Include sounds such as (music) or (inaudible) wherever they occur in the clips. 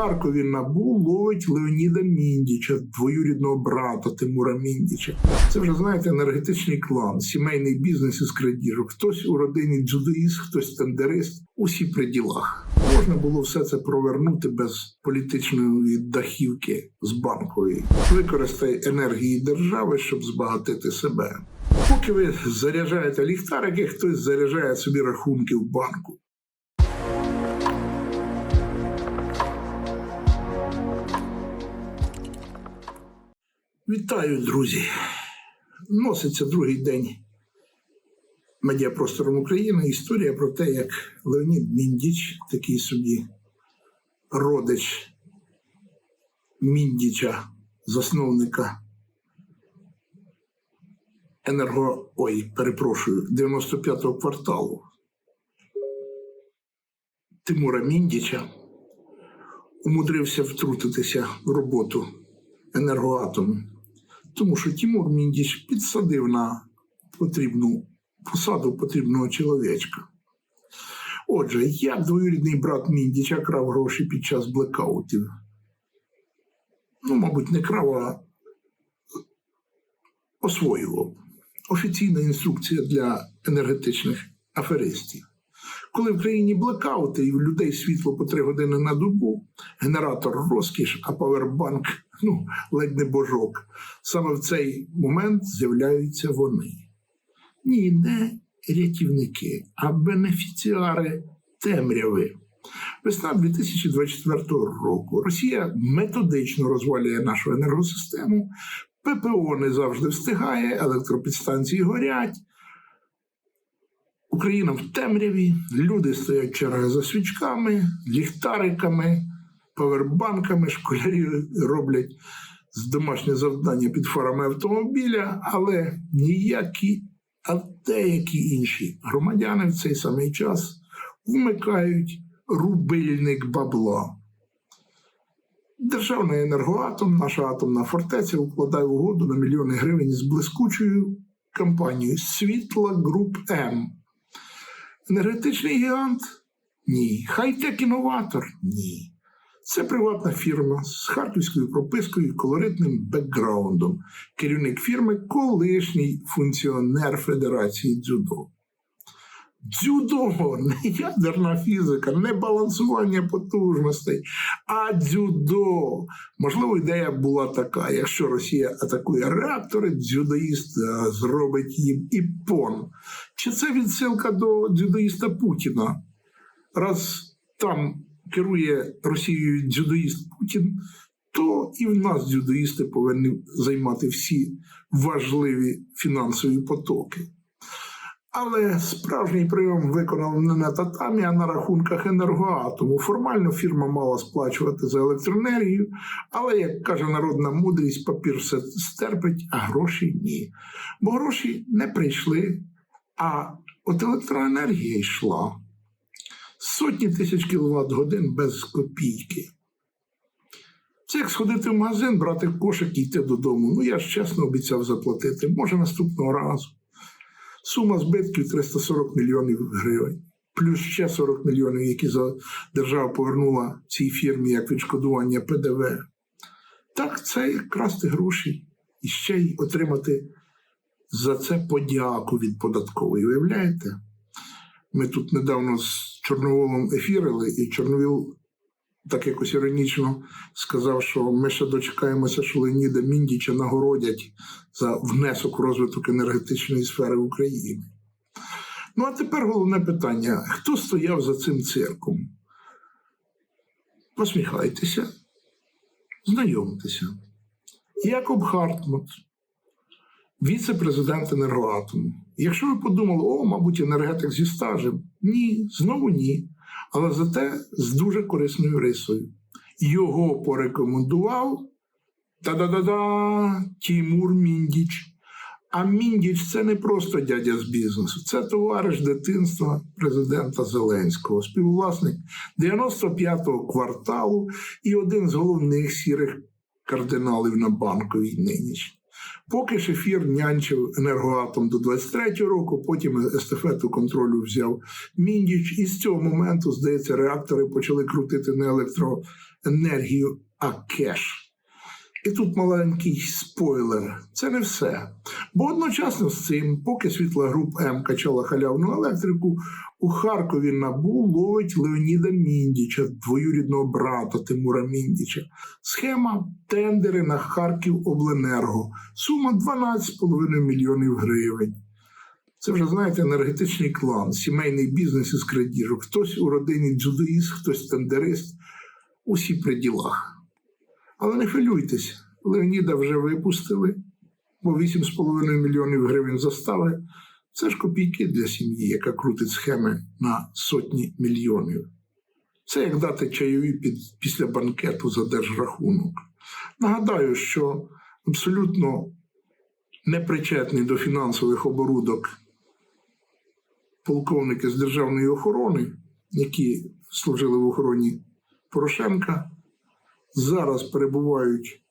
Харкові набу ловить Леоніда Міндіча, двоюрідного брата Тимура Міндіча. Це вже знаєте енергетичний клан, сімейний бізнес із крадіжок. Хтось у родині дзюдоїст, хтось тендерист. Усі при ділах. Можна було все це провернути без політичної дахівки з банкової. Використай енергії держави, щоб збагатити себе. Поки ви заряджаєте ліхтарики, хтось заряджає собі рахунки в банку. Вітаю, друзі! Носиться другий день медіапростором України. Історія про те, як Леонід Міндіч, такий собі родич Міндіча, засновника енерго. Ой, перепрошую, 95-го кварталу Тимура Міндіча умудрився втрутитися в роботу енергоатому, тому що Тимур Міндіч підсадив на потрібну посаду потрібного чоловічка. Отже, як двоюрідний брат Міндіча крав гроші під час блекаутів? Ну, мабуть, не крав, а освоював. Офіційна інструкція для енергетичних аферистів. Коли в країні блекаути і в людей світло по три години на добу, генератор розкіш, а павербанк (laughs) ну, ледь не божок. Саме в цей момент з'являються вони. Ні, не рятівники, а бенефіціари темряви. Весна 2024 року Росія методично розвалює нашу енергосистему, ППО не завжди встигає, електропідстанції горять. Україна в темряві, люди стоять черги за свічками, ліхтариками, павербанками, школярі роблять домашнє завдання під фарами автомобіля, але ніякі, а деякі інші громадяни в цей самий час вмикають рубильник бабла. Державний енергоатом, наша атомна фортеця укладає угоду на мільйони гривень з блискучою компанією Світла Груп М. Енергетичний гігант? Ні. Хай-тек інноватор? Ні. Це приватна фірма з харківською пропискою і колоритним бекграундом. Керівник фірми колишній функціонер Федерації дзюдо. Дзюдо, не ядерна фізика, не балансування потужностей, а дзюдо. Можливо, ідея була така: якщо Росія атакує реактори, дзюдоїст е, зробить їм іпон. Чи це відсилка до дзюдоїста Путіна? Раз там керує Росією дзюдоїст Путін, то і в нас дзюдоїсти повинні займати всі важливі фінансові потоки. Але справжній прийом виконав не на татамі, а на рахунках енергоатому. Формально фірма мала сплачувати за електроенергію, але, як каже народна мудрість, папір все стерпить, а гроші ні. Бо гроші не прийшли, а от електроенергія йшла. Сотні тисяч кіловат годин без копійки. Це як сходити в магазин, брати кошик і йти додому. Ну, я ж чесно обіцяв заплатити. Може, наступного разу. Сума збитків 340 мільйонів гривень, плюс ще 40 мільйонів, які держава повернула цій фірмі як відшкодування ПДВ. Так, це красти гроші і ще й отримати за це подяку від податкової. Уявляєте? Ми тут недавно Чорноволом ефірили, і Чорновіл так якось іронічно сказав, що ми ще дочекаємося, що Леоніда Міндіча нагородять за внесок у розвиток енергетичної сфери України. Ну, а тепер головне питання: хто стояв за цим цирком? Посміхайтеся, знайомтеся. Якоб Хартмут, віце-президент енергоатому. Якщо ви подумали, о, мабуть, енергетик зі стажем, ні, знову ні. Але зате з дуже корисною рисою. Його порекомендував та-да-да-да Тімур Міндіч. А Міндіч це не просто дядя з бізнесу, це товариш дитинства президента Зеленського, співвласник 95-го кварталу і один з головних сірих кардиналів на банковій нинішній. Поки шефір нянчив енергоатом до 23-го року, потім естафету контролю взяв Міндіч, і з цього моменту, здається, реактори почали крутити не електроенергію, а кеш. І тут маленький спойлер. Це не все. Бо одночасно з цим, поки світла груп М качала халявну електрику, у Харкові НАБУ ловить Леоніда Міндіча, двоюрідного брата Тимура Міндіча. Схема тендери на Харків Обленерго. Сума 12,5 мільйонів гривень. Це вже, знаєте, енергетичний клан, сімейний бізнес із крадіжок. Хтось у родині дзюдоїст, хтось тендерист. Усі при ділах. Але не хвилюйтесь, Леоніда вже випустили, бо 8,5 мільйонів гривень застави це ж копійки для сім'ї, яка крутить схеми на сотні мільйонів. Це як дати чайові під, після банкету за держрахунок. Нагадаю, що абсолютно непричетний до фінансових оборудок полковники з державної охорони, які служили в охороні Порошенка, зараз перебувають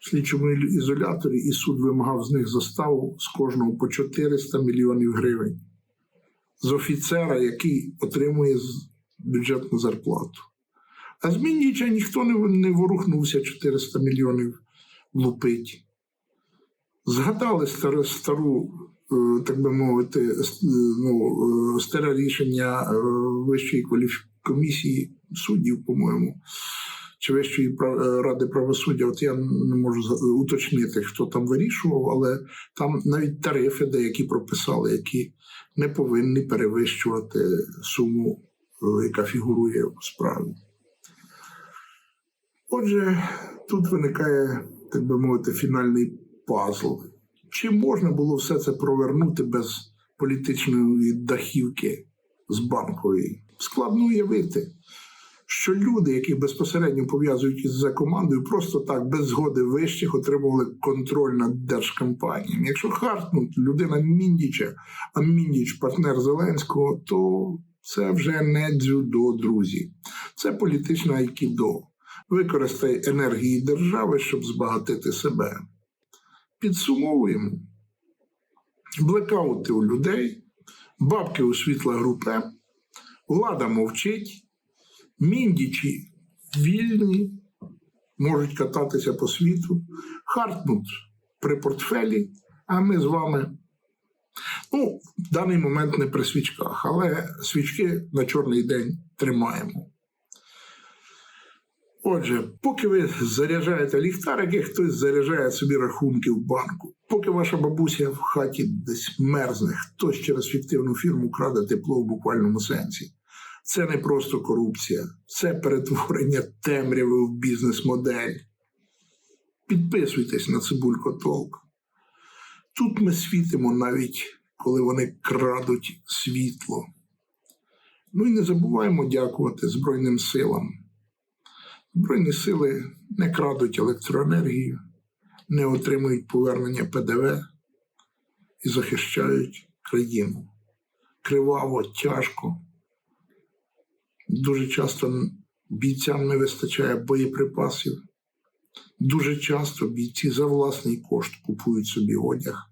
в слідчому ізоляторі, і суд вимагав з них заставу з кожного по 400 мільйонів гривень з офіцера, який отримує бюджетну зарплату. А з Міндіча ніхто не, ворухнувся 400 мільйонів влупить. Згадали стару, стару е, так би мовити, ну, е, старе рішення е, Вищої кваліфкомісії суддів, по-моєму, чи Вищої е, ради правосуддя. От я не можу уточнити, хто там вирішував, але там навіть тарифи деякі прописали, які не повинні перевищувати суму, е, яка фігурує у справі. Отже, тут виникає, так би мовити, фінальний пазл. Чи можна було все це провернути без політичної дахівки з банкової? Складно уявити, що люди, які безпосередньо пов'язують із за командою, просто так, без згоди вищих, отримували контроль над держкомпаніями. Якщо Хартнут людина Міндіча, а Міндіч партнер Зеленського, то це вже не дзюдо, друзі. Це політичне айкідо. Використай енергії держави, щоб збагатити себе. Підсумовуємо. Блекаути у людей, бабки у світла групи, влада мовчить, міндічі вільні, можуть кататися по світу, хартнут при портфелі, а ми з вами. Ну, в даний момент не при свічках, але свічки на чорний день тримаємо. Отже, поки ви заряджаєте ліхтарики, хтось заряджає собі рахунки в банку. Поки ваша бабуся в хаті десь мерзне, хтось через фіктивну фірму краде тепло в буквальному сенсі. Це не просто корупція, це перетворення темряви в бізнес-модель. Підписуйтесь на Цибулько Толк. Тут ми світимо навіть коли вони крадуть світло. Ну і не забуваємо дякувати Збройним силам. Збройні сили не крадуть електроенергію, не отримують повернення ПДВ і захищають країну. Криваво, тяжко. Дуже часто бійцям не вистачає боєприпасів. Дуже часто бійці за власний кошт купують собі одяг,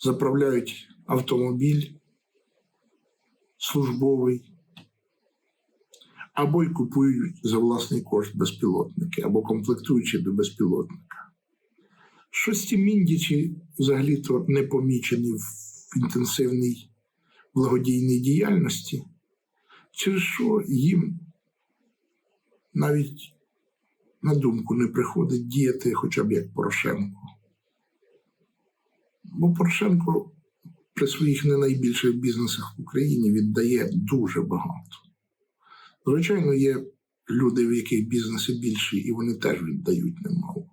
заправляють автомобіль службовий або й купують за власний кошт безпілотники, або комплектуючи до безпілотника. Щось ці міндічі взагалі-то не помічені в інтенсивній благодійній діяльності, через що їм навіть на думку не приходить діяти хоча б як Порошенко. Бо Порошенко при своїх не найбільших бізнесах в Україні віддає дуже багато. Звичайно, є люди, в яких бізнеси більші, і вони теж віддають немало.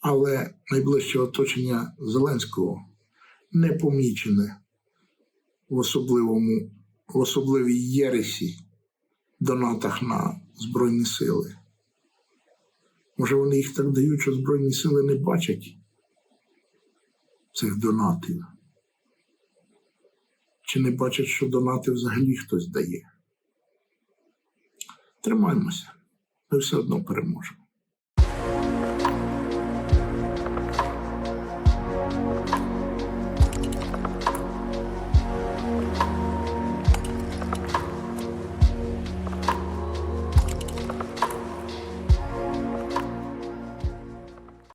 Але найближче оточення Зеленського не помічене в особливому, в особливій єресі донатах на Збройні сили. Може, вони їх так дають, що Збройні сили не бачать цих донатів. Чи не бачать, що донати взагалі хтось дає? Тримаймося, ми все одно переможемо.